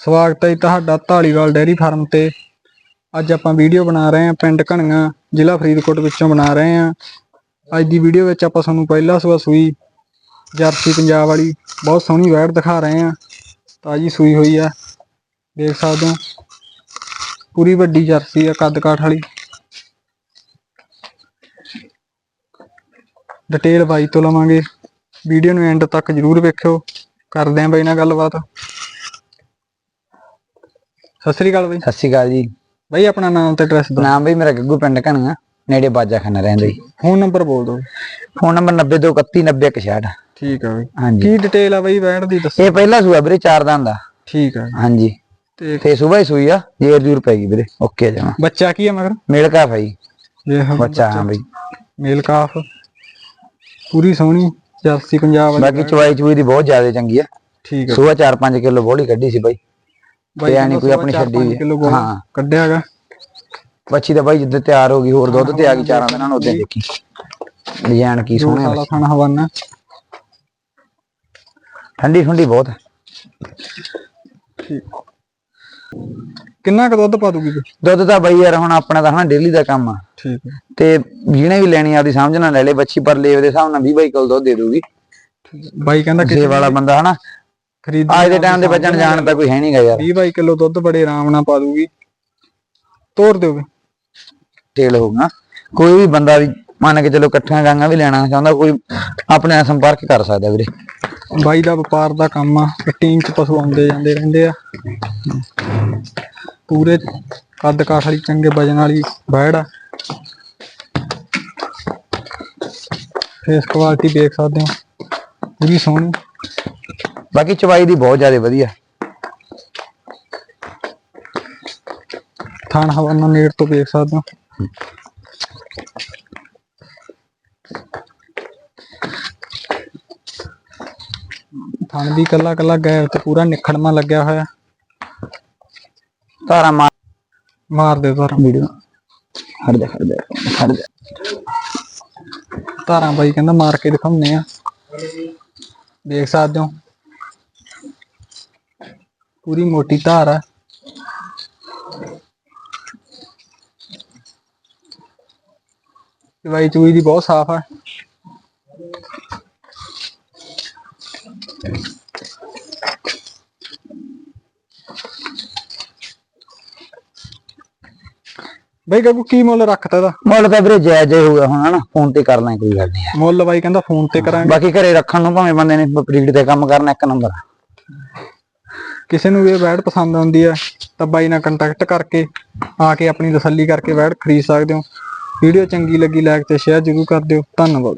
ਸਵਾਗਤ ਹੈ ਜੀ ਤੁਹਾਡਾ ਢਾਲੀਵਾਲ ਡੈਰੀ ਫਾਰਮ ਤੇ। ਅੱਜ ਆਪਾਂ ਵੀਡੀਓ ਬਣਾ ਰਹੇ ਹਾਂ ਪਿੰਡ ਘਣੀਆਂ ਜ਼ਿਲ੍ਹਾ ਫਰੀਦਕੋਟ ਵਿੱਚੋਂ ਬਣਾ ਰਹੇ ਹਾਂ। ਅੱਜ ਦੀ ਵੀਡੀਓ ਵਿੱਚ ਆਪਾਂ ਤੁਹਾਨੂੰ ਪਹਿਲਾ ਸੂਆ ਸੂਈ, ਜਰਸੀ ਪੰਜਾਬ ਵਾਲੀ, ਬਹੁਤ ਸੋਹਣੀ ਵੈੜ ਦਿਖਾ ਰਹੇ ਹਾਂ। ਤਾਜੀ ਸੂਈ ਹੋਈ ਆ, ਦੇਖ ਸਕਦੇ ਹੋ। ਪੂਰੀ ਵੱਡੀ ਜਰਸੀ ਆ, ਕੱਦ ਕਾਠ ਵਾਲੀ। ਡਿਟੇਲ ਬਾਈ ਤੋਂ ਲਵਾਂਗੇ। ਵੀਡੀਓ ਨੂੰ ਐਂਡ ਤੱਕ ਜਰੂਰ ਵੇਖਿਓ। ਕਰਦੇ ਆਂ ਬਾਈ ਨਾਲ ਗੱਲਬਾਤ। ਸਤਿ ਸ੍ਰੀ ਅਕਾਲ ਬਾਈ। ਸਤਿ ਸ਼੍ਰੀ ਅਕਾਲ ਜੀ। ਬਾਈ ਆਪਣਾ ਨਾਮ ਤੇ ਐਡਰੈਸ ਦਿਓ ਨਾਮ ਬਈ ਮੇਰਾ ਗੱਗੂ ਪਿੰਡ ਕਣਗਾ ਨੇੜੇ ਬਾਜਾਖਾਨਾ ਰਹਿੰਦਾ। ਜੀ ਫੋਨ ਨੰਬਰ ਬੋਲ ਦਿਓ। ਫੋਨ ਨੰਬਰ 902319061 ਠੀਕ ਆ ਬਾਈ। ਹਾਂਜੀ। ਕੀ ਡਿਟੇਲ ਆ ਬਾਈ ਵੈਣ ਦੀ ਦੱਸੋ। ਇਹ ਪਹਿਲਾ ਸੂਆ ਵੀਰੇ ਚਾਰ ਦੰਦ ਦਾ। ਠੀਕ ਆ। ਹਾਂਜੀ। ਤੇ ਤੇ ਸਵੇਰ ਹੀ ਸੂਈ ਆ ਜੇਰ ਜੂਰ ਪੈ ਗਈ ਵੀਰੇ ਓਕੇ ਜਮਾ। ਬੱਚਾ ਕੀ ਆ ਮਗਰ? ਮੇਲ ਕਾ ਭਾਈ ਇਹ ਹਾਂ ਬੱਚਾ ਹਾਂ ਬਈ। ਮੇਲ ਕਾਫ। ਪੂਰੀ ਸੋਹਣੀ ਜਰਸੀ ਪੰਜਾਬ ਵਾਲੀ ਬਾਕੀ ਚਵਾਈ ਚੂਈ ਦੀ ਬਹੁਤ ਜ਼ਿਆਦਾ ਚੰਗੀ ਆ। ਠੀਕ ਆ। ਸੂਆ 4-5 ਕਿਲੋ ਬੋਲੀ ਕੱਢੀ ਸੀ ਬਾਈ। ਐਨੀ ਕੋਈ ਆਪਣੀ ਛੱਡੀ ਹਾਂ। ਕੱਢਿਆਗਾ ਬੱਚੀ ਤਾਂ ਬਾਈ ਜਿੱਦ ਤਿਆਰ ਹੋ ਗਈ ਹੋਰ ਦੁੱਧ ਤੇ ਆ ਗਈ ਚਾਰਾਂ ਦਿਨਾਂ ਨੂੰ ਉਦੋਂ ਦੇਖੀ। ਡਿਜ਼ਾਈਨ ਕੀ ਦੋ ਸੋਹਣਾ ਸਾਲਾ ਖਾਣਾ ਹਵਾਨਾ। ਠੰਡੀ ਠੰਡੀ ਬਹੁਤ ਹੈ। ਕਿੰਨਾ ਕੁ ਦੁੱਧ ਪਾ ਦੂਗੀ? ਦੁੱਧ ਤਾਂ ਬਾਈ ਯਾਰ ਹੁਣ ਆਪਣਾ ਤਾਂ ਹਨਾ ਡੇਲੀ ਦਾ ਕੰਮ ਆ। ਠੀਕ ਆ। ਤੇ ਜਿਹਨੇ ਵੀ ਲੈਣੀ ਆਪਦੀ ਸਮਝ ਨਾਲ ਲੈ ਲੈ ਬੱਚੀ ਪਰ ਲੇਵ ਦੇ ਹਿਸਾਬ ਨਾਲ 20 ਬਾਈ ਕਿਲੋ ਦੁੱਧ ਦੇ ਦੂਗੀ। ਬਾਈ ਕਹਿੰਦਾ ਕਿਸੇ ਵਾਲਾ ਬੰਦਾ ਹਨਾ ਖਰੀਦ ਅੱਜ ਦੇ ਟਾਈਮ ਦੇ ਬੱਚਣ ਜਾਣ ਤਾਂ ਕੋਈ ਹੈ ਨਹੀਂਗਾ ਯਾਰ। 20 22 ਕਿਲੋ ਦੁੱਧ ਬੜੇ ਆਰਾਮ ਨਾਲ ਪਾ ਦੂਗੀ। ਤੋੜ ਦਿਓਗੇ ਟੇਲ ਹੋਊਗਾ ਕੋਈ ਵੀ ਬੰਦਾ ਵੀ ਮੰਨ ਕੇ ਚਲੋ ਇਕੱਠੀਆਂ ਗਾਂਗਾ ਵੀ ਲੈਣਾ ਚਾਹੁੰਦਾ ਕੋਈ ਆਪਣੇ ਨਾਲ ਸੰਪਰਕ ਕਰ ਸਕਦਾ ਵੀਰੇ। ਬਾਈ ਦਾ ਵਪਾਰ ਦਾ ਕੰਮ ਆ ਟੀਮ ਚ ਪਸ਼ੂ ਆਉਂਦੇ ਜਾਂਦੇ ਰਹਿੰਦੇ ਆ। ਪੂਰੇ ਕੱਦ ਕਾਠ ਵਾਲੀ ਚੰਗੇ ਵਜਨ ਵਾਲੀ ਬੈੜ ਆ। ਫੇਸ ਕੁਆਲਿਟੀ ਦੇਖ ਸਕਦੇ ਹੋ। ਪੂਰੀ ਸੋਹਣੀ। ਬਾਕੀ ਚਵਾਈ ਦੀ ਬਹੁਤ ਜ਼ਿਆਦਾ ਵਧੀਆ। ਥਾਣ ਹਵਾਨਾ ਨੇੜ ਤੋਂ ਦੇਖ ਸਕਦੇ ਹੋ। ਥਣ ਵੀ ਕੱਲਾ ਕੱਲਾ ਗੈਰ ਤੇ ਪੂਰਾ ਨਿਖੜਮਾ ਲੱਗਿਆ ਹੋਇਆ। ਧਾਰਾ ਮਾਰ ਮਾਰ ਦੇ ਧਾਰਾਂ। ਵੀਡੀਓ। ਹਟ ਜਾ ਹਟ ਜਾ ਹਟ ਜਾ। ਧਾਰਾਂ ਬਾਈ ਕਹਿੰਦਾ ਮਾਰ ਕੇ ਦਿਖਾਉਂਦੇ ਆ। ਦੇਖ ਸਕਦੇ ਹੋ। ਪੂਰੀ ਮੋਟੀ ਧਾਰ ਆ। ਚਵਾਈ ਚੂਈ ਦੀ ਬਹੁਤ ਸਾਫ਼ ਆ। ਬਈ ਗੱਗੂ ਕੀ ਮੁੱਲ ਰੱਖਤਾ ਇਹਦਾ? ਮੁੱਲ ਤਾਂ ਵੀਰੇ ਜਾਇਜ਼ ਹੀ ਹੋਊਗਾ ਹੁਣ ਹਨਾ? ਫੋਨ ਤੇ ਕਰ ਲੈ ਕੋਈ ਗੱਲ ਨਹੀਂ ਮੁੱਲ ਬਾਈ ਕਹਿੰਦਾ ਫੋਨ ਤੇ ਕਰਾਂਗੇ। ਬਾਕੀ ਘਰੇ ਰੱਖਣ ਨੂੰ ਭਾਵੇਂ ਬੰਦੇ ਨੇ ਬਰੀਡ ਤੇ ਕੰਮ ਕਰਨਾ ਇੱਕ ਨੰਬਰ ਕਿਸੇ ਨੂੰ ਵੀ ਇਹ ਵੈਡ ਪਸੰਦ ਆਉਂਦੀ ਹੈ ਤਾਂ ਬਾਈ ਨਾਲ ਕੰਟੈਕਟ ਕਰਕੇ ਆ ਕੇ ਆਪਣੀ ਤਸੱਲੀ ਕਰਕੇ ਵੈਡ ਖਰੀਦ ਸਕਦੇ ਹੋ। ਵੀਡੀਓ ਚੰਗੀ ਲੱਗੀ ਲਾਈਕ ਤੇ ਸ਼ੇਅਰ ਜ਼ਰੂਰ ਕਰ ਦਿਓ। ਧੰਨਵਾਦ।